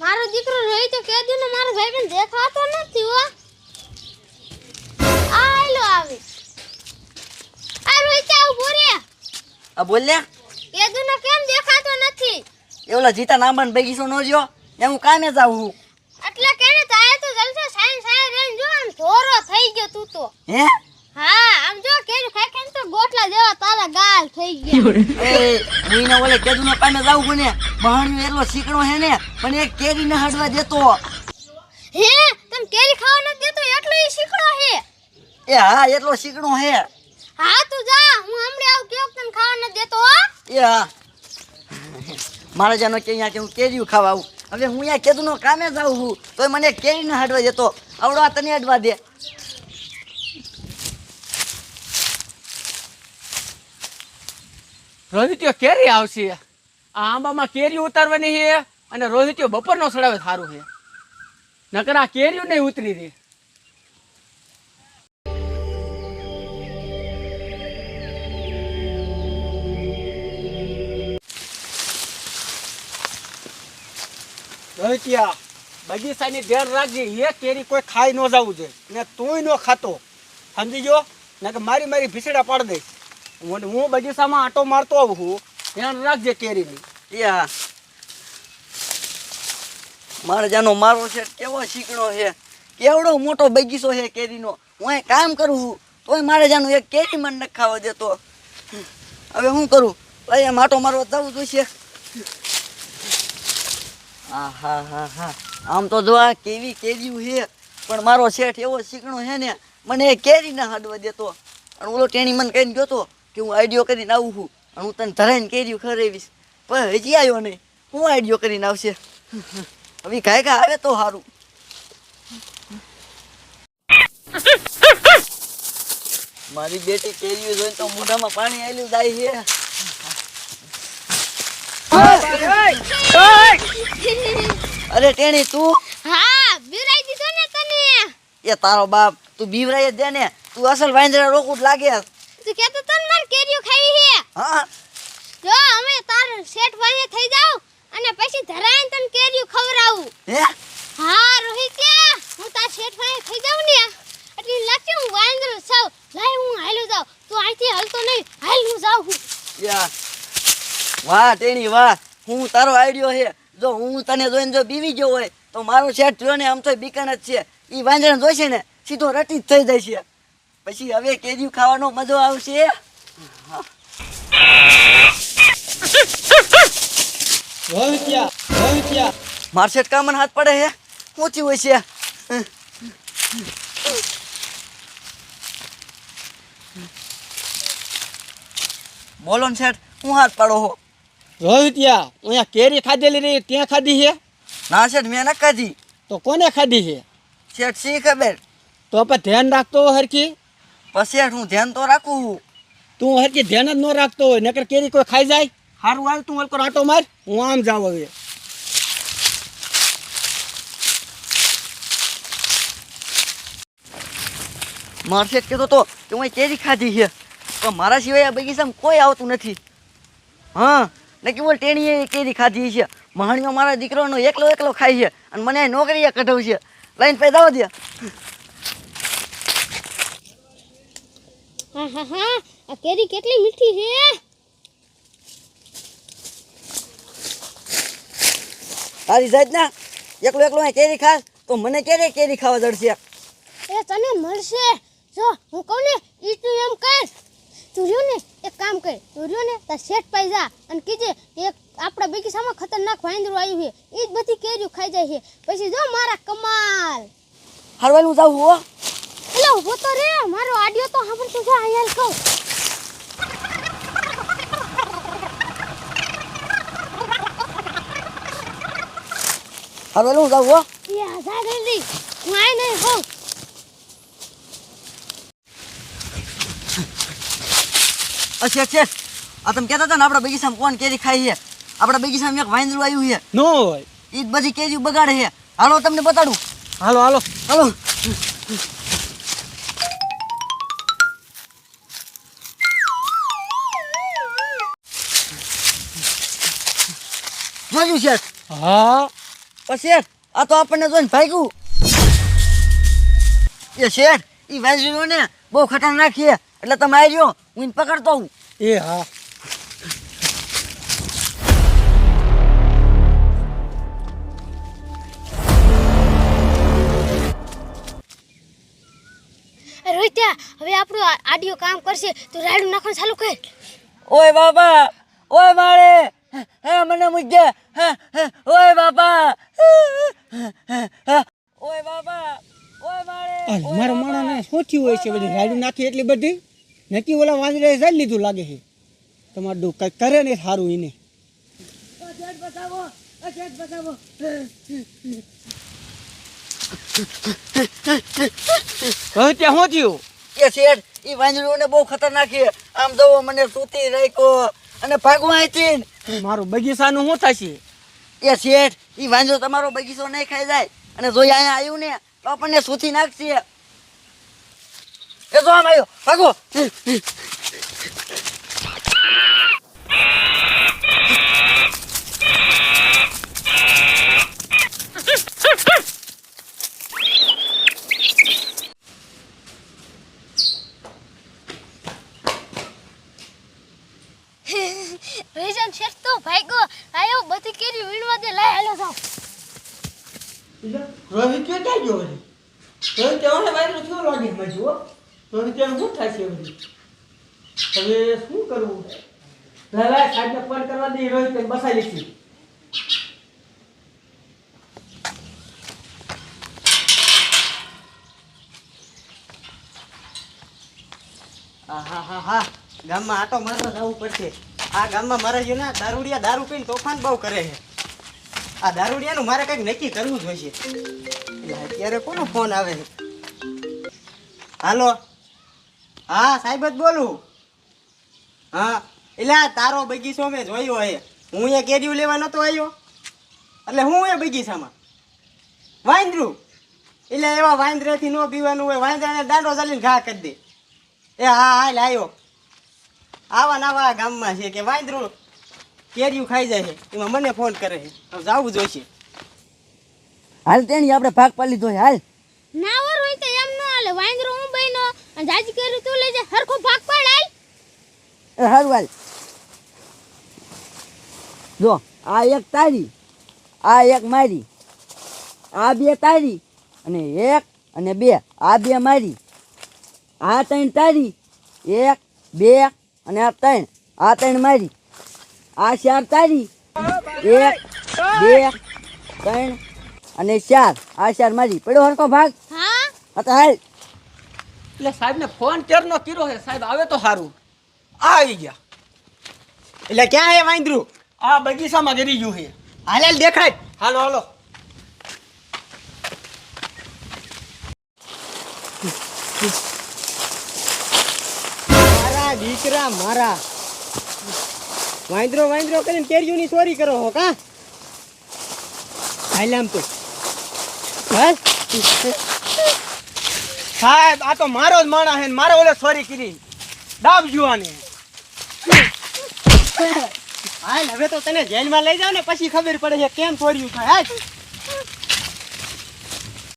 મારો દીકરો રહી તો કે ને મારો ભાઈ પણ દેખાતો નથી હો. આયલો આવી. આ રોઈ ચા ઊભો આ બોલ્યા? કે ને કેમ દેખાતો નથી? એવલા જીતા નામન બગીચો નો જો એ હું કામે જાઉં હું એટલે કેને તાય તો જલસો સાઈન સાઈન રેન જો આમ ધોરો થઈ ગયો તું તો. હે? હા આમ જો કેરી ખાઈ ખાઈને તો ગોટલા જેવા તારા ગાલ થઈ ગયા. એ હું ઓલે કેદુ કામે જાઉં કોને મહાણ્યો એટલો શીકણો હે ને પણ એક કેરી ન હડવા દેતો. હે તમ કેરી ખાવા નથી દેતો એટલો ઈ શીખડો હે. એ હા એટલો શીકણો હે. હા તું જા હું હમણાં આવું કેવું તને ખાવા ન દેતો હો. એ હા. મારા જાનો કે અહીંયા કે હું કેરીયું ખાવા આવું. હવે હું અહીંયા કેદુ નો કામે જાઉં છું તોય મને કેરી ન હડવા દેતો. આવડો તને હડવા દે. રોહિત્યો કેરી આવશે? આ આંબામાં કેરી ઉતારવાની છે અને રોહિત્યો બપોરનો સડાવે સારું છે. નકર આ કેરીઓ નહીં ઉતરી રહી. રોહિત્યા, બગીચાની ધ્યાન રાખજે, એ કેરી કોઈ ખાઈ ન જવું જોઈએ ને તુંય ન ખાતો. સમજી ગયો? ને કે મારી મારી ભીસડા પાડી દઈશ હું બગીચામાં આટો મારતો આવું છું. ધ્યાન રાખજે કેરીની. હા મારા જાનો મારો છે, કેવો શીકણો છે. કેવડો મોટો બગીચો છે કેરીનો. હું કામ કરું તોય મારે જાનું એક કેરી મને નખાવા ખાવા દેતો હવે શું કરું? ભાઈ માટો મારવા જવું જોઈશે. હા હા હા હા. આમ તો જો આ કેવી કેરીયું છે, પણ મારો શેઠ એવો શીકણો છે ને, મને કેરી ના હાડવા દેતો અને ઓલો ટેણી મને કહીને ગયો તો કે હું આઈડિયો કરીને આવું છું. અને હું તને ધરાઈને કેરીયું ખરેવીશ પણ હજી આવ્યો નહીં. હું આઈડિયો કરીને આવશે. હવે કાંઈ કાંઈ આવે તો સારું મારી બેટી કેરી જોઈને તો મોઢામાં પાણી આવેલું જાય છે. અરે ટેણી તું? હા બિરાઈ દીધો ને તને. એ તારો બાપ તું બીવરાય જ દે ને. તું અસલ વાંદરા રોકું લાગે. તું કેતો તને માર કેરીઓ ખાવી હે. હા જો અમે તાર શેઠ પાસે થઈ જાવ અને પછી ધરાયન તને કેરીયું ખવરાવું હે? હા રોહિત હું તાર શેઠ પાસે થઈ જાવ ને એટલે લાગશે હું વાંદર છું લાય હું હાલ્યો જાઉં. તું અહીંથી હાલતો નહીં હાલ હું જાઉં હું. યા. વાહ ટેણી વાહ હું તારો આઈડિયો છે જો હું તને જોઈને જો બીવી ગયો હોય તો મારો શેઠ જોને આમ તો બીકન જ છે. એ વાંદરા જોઈશે ને સીધો રટી જ થઈ જાય છે. પછી હવે કેરીયું ખાવાનો મજો આવશે. રોહિત્યા રોહિત્યા માર શેઠ કામન હાથ પડે છે ઊંચી હોય છે બોલો ને શેઠ હું હાથ પાડો હો રોહિત્યા અહીંયા કેરી ખાધેલી રહી ત્યાં ખાધી છે ના શેઠ મેં ના કાઢી તો કોને ખાધી છે શેઠ શી ખબર તો પણ ધ્યાન રાખતો હોય હરખી પછી શેઠ હું ધ્યાન તો રાખું છું. તું હરકી ધ્યાન જ ન રાખતો હોય નકર કેરી કોઈ ખાઈ જાય? સારું હાલ તું હલકો આટો માર હું આમ જાઉં હવે. માર કીધો કહેતો તો કે હું કેરી ખાધી છે. પણ મારા સિવાય આ બગીચામાં કોઈ આવતું નથી. હા ને કે બોલ ટેણીએ કેરી ખાધી છે. મહાણીઓ મારા દીકરાનો એકલો એકલો ખાય છે અને મને નોકરી નોકરીએ કઢાવ છે. લઈને પૈદા દે હા હા હા આ કેરી કેટલી મીઠી છે? તારી જાત ના એકલો એકલો કેરી ખાસ તો મને ક્યારે કેરી ખાવા જડશે. એ તને મળશે. જો હું કહું ને એ તું એમ કર. તું રહ્યો ને એક કામ કર. તું રહ્યો ને તાર શેઠ પાઈ જા અને કીજે એક આપણા બગીચામાં ખતરનાક વાંદરું આવ્યું છે. એ જ બધી કેરીઓ ખાઈ જાય છે. પછી જો મારા કમાલ. હરવાનું જાવું હો. એટલે ઊભો તો રે મારો આડિયો તો સાંભળતો જો અહીંયા કહું. જાવું હો અચ્છા છે આ તમે કહેતા હતા ને આપણા બગીચામાં કોણ કેરી ખાય છે? આપણા બગીચામાં એક વાંદરું આવ્યું છે. નો હોય. એ જ બધી કેરી બગાડે છે. હાલો તમને બતાડું. હાલો હાલો. હાલો. જોયું છે? હા. શેઠ આ તો આપણને જોઈને ભાગ્યું. એ શેઠ એ ભાઈ ને બહુ ખતરનાક છે એટલે તમે આવી રહ્યો હું એને પકડતો હું એ હા. રોહિત્યા હવે આપણું આડિયો કામ કરશે તો રાડું નાખવાનું ચાલુ કર. ઓય બાબા ઓય મારે હે મને મુજે હે હે ઓય બાબા ઓય બાબા ઓય મારે અરે મારા માણાને સોચ્યું હોય છે બધી રાયડું નાખી એટલી બધી. નથી ઓલા વાંદરે જઈ લીધું લાગે છે. તમારું દુઃખ કંઈક કરે ને સારું એને. હવે ત્યાં શું થયું? એ શેઠ ઈ વાંજળીઓને બહુ ખતરનાક છે. આમ જવો મને સૂતી રાખ્યો અને ભાગવા અહીંથી મારું બગીચાનું શું થશે? એ શેઠ એ વાંજો તમારો બગીચો નહીં ખાઈ જાય. અને જો અહીંયા આવ્યું ને તો આપણને સૂતી નાખશે. એ જો આમ આવ્યો ભાગો. રેજન શેઠ તો ભાગ્યો. આયો બધી કેરી વીણવા દે લાય હાલો જાવ રોહિત ક્યાં ગયો થયો લાગે મને રોહિત ત્યાં શું છે બધી હવે શું કરવું? પહેલા સાહેબને ફોન કરવા દે, રોહિત બસાવી હા. ગામમાં આટો મારવા જવું પડશે. આ ગામમાં મારા જે ના દારૂડિયા દારૂ પીને તોફાન બહુ કરે છે. આ દારૂડિયાનું મારે કંઈક નક્કી કરવું જ હોય છે. અત્યારે કોનો ફોન આવે? છે હાલો. હા સાહેબ જ બોલું. હા એટલે તારો બગીચો મેં જોયો હે. હું એ કેરીયું લેવા નતો આવ્યો એટલે હું એ બગીચામાં? વાંદરું. એટલે એવા વાંદરેથી ન પીવાનું હોય. વાંદરાને દાંડો ચાલીને ઘા કરી દે. એ હા હાલ આવ્યો આવા નવા ગામમાં છે કે વાંદરું કેરીયું ખાઈ જાય છે. એમાં મને ફોન કરે છે. તો જવું જોઈશે. હાલ તેણી આપણે ભાગ પાડી લીધો છે હાલ. ના હોય તો એમ ન હાલે. વાંદરો અને જાજી કેરી તું લેજે હરખો ભાગ પડ આઈ એ હારું હાલ જો આ એક તારી આ એક મારી આ બે તારી અને એક અને બે આ બે મારી. આ ત્રણ તારી એક બે અને આ ત્રણ આ ત્રણ મારી. આ ચાર તારી એક બે ત્રણ અને ચાર. આ ચાર મારી. પડ્યો હરકો ભાગ? હા. હા તો હાલ. એટલે સાહેબને ફોન કેરનો કર્યો છે. સાહેબ આવે તો સારું. આ આવી ગયા. એટલે ક્યાં હે વાંદરું? આ બગીચામાં ગરી ગયું છે. હાલ દેખાય. હાલો હાલો. મારા દીકરા મારા. વાંદરો વાંદરો કરીને કેરીઓની ચોરી કરો હો કા? હાલ આમ તો. હાલ. સાહેબ, આ તો મારો જ માણસ હે મારે ઓલે સોરી કરી દાબ જુવાની. હાલ, હવે તો તને જેલમાં લઈ જાવ ને, પછી ખબર પડે છે કેમ થોડ્યું થાય